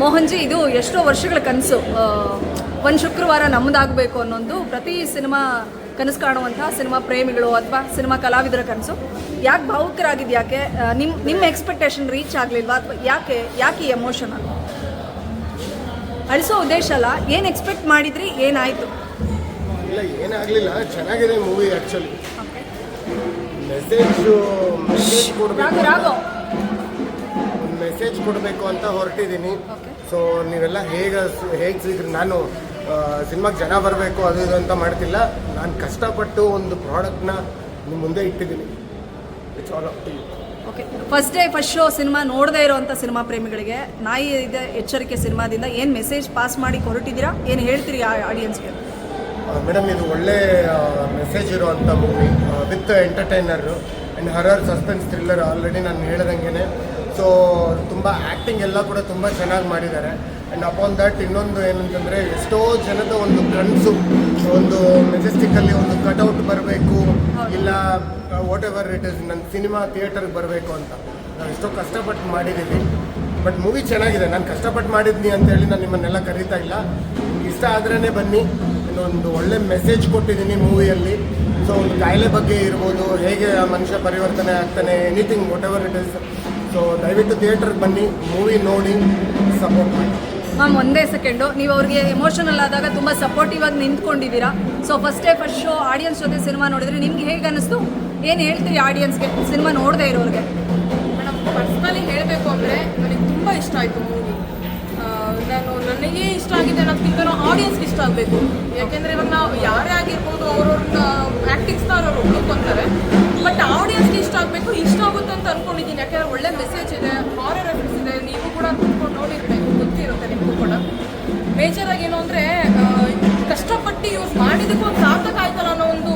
ಮೋಹನ್ಜಿ ಇದು ಎಷ್ಟೋ ವರ್ಷಗಳ ಕನಸು. ಒಂದು ಶುಕ್ರವಾರ ನಮ್ಮದಾಗಬೇಕು ಅನ್ನೋದು ಪ್ರತಿ ಸಿನಿಮಾ ಕನಸು ಕಾಣುವಂಥ ಸಿನಿಮಾ ಪ್ರೇಮಿಗಳು ಅಥವಾ ಸಿನಿಮಾ ಕಲಾವಿದರ ಕನಸು. ಯಾಕೆ ಭಾವುಕರಾಗಿದ್ದು ಯಾಕೆ ನಿಮ್ಮ ನಿಮ್ಮ ಎಕ್ಸ್ಪೆಕ್ಟೇಷನ್ ರೀಚ್ ಆಗಲಿಲ್ವಾ? ಅಥವಾ ಯಾಕೆ ಯಾಕೆ ಈ ಎಮೋಷನ್ ಅದು? ಅಳಿಸೋ ಉದ್ದೇಶ ಅಲ್ಲ ಏನು ಎಕ್ಸ್ಪೆಕ್ಟ್ ಮಾಡಿದ್ರಿ ಏನಾಯಿತು? ಇಲ್ಲ ಏನಾಗಲಿಲ್ಲ ಚೆನ್ನಾಗಿದೆ ಮೂವಿ ಆ್ಯಕ್ಚುಲಿ ಮೆಸೇಜು ರಾಘು ಕೊಡಬೇಕು. ರಾಘು. ಮೆಸೇಜ್ ಕೊಡಬೇಕು ಅಂತ ಹೊರಟಿದ್ದೀನಿ. ಸೊ ನೀವೆಲ್ಲ ಹೇಗೆ ಹೇಗೆ ಸಿಗ್ರಿ ನಾನು ಸಿನಿಮಾಗೆ ಜನ ಬರಬೇಕು ಅದು ಇದು ಅಂತ ಮಾಡ್ತಿಲ್ಲ. ನಾನು ಕಷ್ಟಪಟ್ಟು ಒಂದು ಪ್ರಾಡಕ್ಟ್ನ ನಿಮ್ಮ ಮುಂದೆ ಇಟ್ಟಿದ್ದೀನಿ. It's all up to you okay first day first show cinema ನೋಡದೇ ಇರೋವಂಥ ಸಿನಿಮಾ ಪ್ರೇಮಿಗಳಿಗೆ ನಾಯಿ ಇದೆ ಎಚ್ಚರಿಕೆ ಸಿನಿಮಾದಿಂದ ಏನು ಮೆಸೇಜ್ ಪಾಸ್ ಮಾಡಿ ಹೊರಟಿದ್ದೀರಾ? ಏನು ಹೇಳ್ತೀರಿ ಆಡಿಯನ್ಸ್ಗೆ ಮೇಡಮ್ ಇದು ಒಳ್ಳೆ ಮೆಸೇಜ್ ಇರುವಂಥ movie with entertainer and horror suspense thriller already ನಾನು ಹೇಳ್ದಂಗೆ ಸೊ ತುಂಬ ಆ್ಯಕ್ಟಿಂಗ್ ಎಲ್ಲ ಕೂಡ ತುಂಬ ಚೆನ್ನಾಗಿ ಮಾಡಿದ್ದಾರೆ. ಆ್ಯಂಡ್ ಅಪಾನ್ ದಟ್ ಇನ್ನೊಂದು ಏನಂತಂದರೆ ಎಷ್ಟೋ ಜನದ ಒಂದು ಕನಸು ಒಂದು ಮೆಜೆಸ್ಟಿಕ್ಕಲ್ಲಿ ಒಂದು ಕಟೌಟ್ ಬರಬೇಕು ಇಲ್ಲ ವಾಟ್ ಎವರ್ ಇಟ್ ಇಸ್ ನನ್ನ ಸಿನಿಮಾ ಥಿಯೇಟರ್ಗೆ ಬರಬೇಕು ಅಂತ. ನಾವು ಎಷ್ಟೋ ಕಷ್ಟಪಟ್ಟು ಮಾಡಿದ್ದೀವಿ. ಬಟ್ ಮೂವಿ ಚೆನ್ನಾಗಿದೆ. ನಾನು ಕಷ್ಟಪಟ್ಟು ಮಾಡಿದ್ನಿ ಅಂತೇಳಿ ನಾನು ನಿಮ್ಮನ್ನೆಲ್ಲ ಕರೀತಾ ಇಲ್ಲ. ಇಷ್ಟ ಆದ್ರೇ ಬನ್ನಿ. ಇನ್ನೊಂದು ಒಳ್ಳೆ ಮೆಸೇಜ್ ಕೊಟ್ಟಿದ್ದೀನಿ ಮೂವಿಯಲ್ಲಿ. ಸೊ ಒಂದು ಕಾಯಿಲೆ ಬಗ್ಗೆ ಇರ್ಬೋದು ಹೇಗೆ ಆ ಮನುಷ್ಯ ಪರಿವರ್ತನೆ ಆಗ್ತಾನೆ anything whatever it is so ದಯವಿಟ್ಟು ಥಿಯೇಟರ್ ಬನ್ನಿ ಮೂವಿ ನೋಡಿ ಸಪೋರ್ಟ್ ಮಾಡಿ. ಮ್ಯಾಮ್ ಒಂದೇ ಸೆಕೆಂಡು ನೀವು ಅವ್ರಿಗೆ ಎಮೋಷನಲ್ ಆದಾಗ ತುಂಬ ಸಪೋರ್ಟಿವ್ ಆಗಿ ನಿಂತ್ಕೊಂಡಿದ್ದೀರಾ? So first day first show audience ಜೊತೆ ಸಿನಿಮಾ ನೋಡಿದ್ರೆ ನಿಮ್ಗೆ ಹೇಗೆ ಅನಿಸ್ತು? ಏನು ಹೇಳ್ತೀರಿ ಆಡಿಯನ್ಸ್ಗೆ ಸಿನಿಮಾ ನೋಡದೇ ಇರೋರಿಗೆ. ಮೇಡಮ್ ಪರ್ಸ್ನಲಿ ಹೇಳಬೇಕು ಅಂದರೆ ನನಗೆ ತುಂಬ ಇಷ್ಟ ಆಯಿತು ಮೂವಿ ನಾನು ನನಗೆ ಇಷ್ಟ ಆಗಿದೆ ಅನ್ನೋದಕ್ಕಿಂತ ಆಡಿಯನ್ಸ್ಗೆ ಇಷ್ಟ ಆಗಬೇಕು. ಯಾಕೆಂದರೆ ಇವಾಗ ನಾವು ಯಾರೇ ಆಗಿರ್ಬೋದು ಅವ್ರವ್ರನ್ನ ಆ್ಯಕ್ಟಿಂಗ್ಸ್ನ ಅವ್ರವ್ರು ಒಪ್ಕೊಂತಾರೆ ಬಟ್ ಆಡಿಯನ್ಸ್ಗೆ ಇಷ್ಟ ಆಗಬೇಕು ಇಷ್ಟ ಆಗುತ್ತೆ ಅಂತ ಅನ್ಕೊಂಡಿದ್ದೀನಿ. ಯಾಕೆಂದ್ರೆ ಒಳ್ಳೆ ಮೆಸೇಜ್ ಇದೆ ಹಾರರ್ ರೆಫರೆನ್ಸ್ ಇದೆ ನೀವು ಕೂಡ ಕುತ್ಕೊಂಡು ನೋಡಿರ್ಬೇಕು ಗೊತ್ತಿರುತ್ತೆ ನಿಮಗೂ ಕೂಡ. ಮೇಜರಾಗಿ ಏನು ಅಂದರೆ ಕಷ್ಟಪಟ್ಟು ಯೂಸ್ ಮಾಡಿದಕ್ಕೂ ಒಂದು ಸಾರ್ಥಕ ಆಯ್ತಲ್ಲ ಅನ್ನೋ ಒಂದು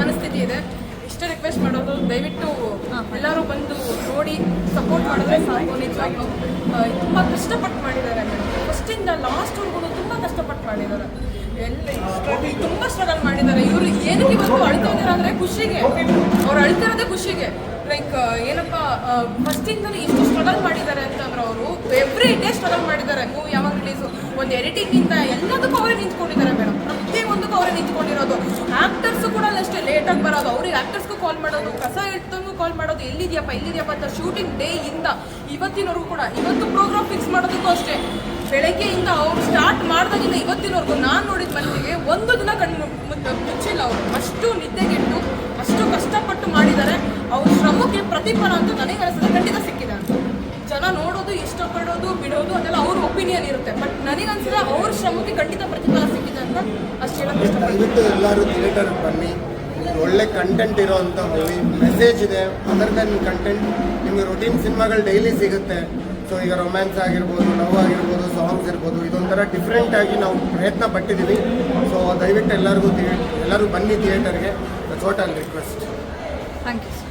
ಮನಸ್ಥಿತಿ ಇದೆ. ಇಷ್ಟೇ ರಿಕ್ವೆಸ್ಟ್ ಮಾಡೋದು ದಯವಿಟ್ಟು ಎಲ್ಲರೂ ಬಂದು ನೋಡಿ ಸಪೋರ್ಟ್ ಮಾಡಿದ್ರೆ ಸಾಕು ನಿಜವಾಗ್ಲೂ. ತುಂಬ ಕಷ್ಟಪಟ್ಟು ಮಾಡಿದ್ದಾರೆ. ಫಸ್ಟಿಂದ ಲಾಸ್ಟ್ವರೆಗೂ ತುಂಬ ಕಷ್ಟಪಟ್ಟು ಮಾಡಿದ್ದಾರೆ. ಎಲ್ಲ ತುಂಬ ಸ್ಟ್ರಗಲ್ ಮಾಡಿದ್ದಾರೆ. ಇವರು ಏನಕ್ಕೆ ಇವತ್ತು ಅಳ್ತಾ ಅಂದರೆ ಖುಷಿಗೆ. ಅವ್ರು ಅಳ್ತಿರೋದೇ ಖುಷಿಗೆ. ಲೈಕ್ ಏನಪ್ಪ ಫಸ್ಟಿಂದಲೂ ಇಷ್ಟು ಸ್ಟ್ರಗಲ್ ಮಾಡಿದ್ದಾರೆ ಅಂತಂದ್ರೆ ಅವರು ಎವ್ರಿ ಡೇ ಸ್ಟ್ರಗಲ್ ಮಾಡಿದ್ದಾರೆ. ಮೂವಿ ಯಾವಾಗ ರಿಲೀಸು ಒಂದು ಎಡಿಟಿಂಗಿಂದ ಎಲ್ಲದಕ್ಕೂ ಅವರೇ ನಿಂತ್ಕೊಂಡಿದ್ದಾರೆ ಮೇಡಮ್ ಪ್ರತಿಯೊಂದಕ್ಕೂ ಅವರೇ ನಿಂತ್ಕೊಂಡಿರೋದು. ಆ್ಯಕ್ಟರ್ಸು ಕೂಡ ಅಷ್ಟೇ ಲೇಟಾಗಿ ಬರೋದು. ಅವ್ರಿಗೆ ಆ್ಯಕ್ಟರ್ಸ್ಗೂ ಕಾಲ್ ಮಾಡೋದು, ಕಸ ಇಡ್ತಂಗೂ ಕಾಲ್ ಮಾಡೋದು, ಎಲ್ಲಿದೆಯಪ್ಪ ಎಲ್ಲಿದೆಯಪ್ಪ ಅಂತ ಶೂಟಿಂಗ್ ಡೇ ಇಂದ ಇವತ್ತಿನವರೆಗೂ ಕೂಡ. ಇವತ್ತು ಪ್ರೋಗ್ರಾಮ್ ಫಿಕ್ಸ್ ಮಾಡೋದಕ್ಕೂ ಅಷ್ಟೇ. ಬೆಳಗ್ಗೆಯಿಂದ ಅವ್ರು ಸ್ಟಾರ್ಟ್ ಮಾಡಿದಾಗಿಂದ ಇವತ್ತಿನವರೆಗೂ ನಾನು ನೋಡಿದ ಮನಸ್ಸಿಗೆ ಒಂದು ದಿನ ಕಣ್ಣು ಮುಚ್ಚ- ಮುಚ್ಚಿಲ್ಲ ಅವರು. ಅಷ್ಟು ನಿದ್ದೆಗೆಟ್ಟು, ಅಷ್ಟು ಕಷ್ಟಪಟ್ಟು ಮಾಡಿದ್ದಾರೆ ಅವ್ರ ಶ್ರಮಕ್ಕೆ ಪ್ರತಿಫಲ ಅಂತ ನನಗೆ ಅನಿಸಿದ್ರೆ ಖಂಡಿತ ಸಿಕ್ಕಿದೆ ಜನ ನೋಡೋದು, ಇಷ್ಟಪಡೋದು, ಬಿಡೋದು ಅದೆಲ್ಲ ಅವ್ರ ಒಪಿನಿಯನ್ ಇರುತ್ತೆ. ಬಟ್ ನನಗನ್ಸಿದ್ರೆ ಅವ್ರ ಶ್ರಮಕ್ಕೆ ಖಂಡಿತ ಪ್ರತಿಫಲ ಸಿಕ್ಕಿದೆ ಅಂತ ಅಷ್ಟು ಎಲ್ಲರೂ ಥಿಯೇಟರ್ ಬನ್ನಿ. ಒಳ್ಳೆ ಕಂಟೆಂಟ್ ಇರೋವಂಥ ಮೂವಿ ಮೆಸೇಜ್ ಇದೆ. ಅದರ್ ಕಂಟೆಂಟ್ ನಿಮಗೆ ರೊಟೀನ್ ಸಿನಿಮಾಗಳು ಡೈಲಿ ಸಿಗುತ್ತೆ. ಸೊ ಈಗ ರೊಮ್ಯಾನ್ಸ್ ಆಗಿರ್ಬೋದು ಲವ್ ಆಗಿರ್ಬೋದು ಸಾಂಗ್ಸ್ ಇರ್ಬೋದು, ಇದೊಂಥರ ಡಿಫ್ರೆಂಟ್ ಆಗಿ ನಾವು ಪ್ರಯತ್ನ ಪಟ್ಟಿದ್ದೀವಿ. ಸೊ ದಯವಿಟ್ಟು ಎಲ್ಲರಿಗೂ ಎಲ್ಲರೂ ಬನ್ನಿ ಥಿಯೇಟರ್ಗೆ ಐ ರಿಕ್ವೆಸ್ಟ್ ಥ್ಯಾಂಕ್ ಯು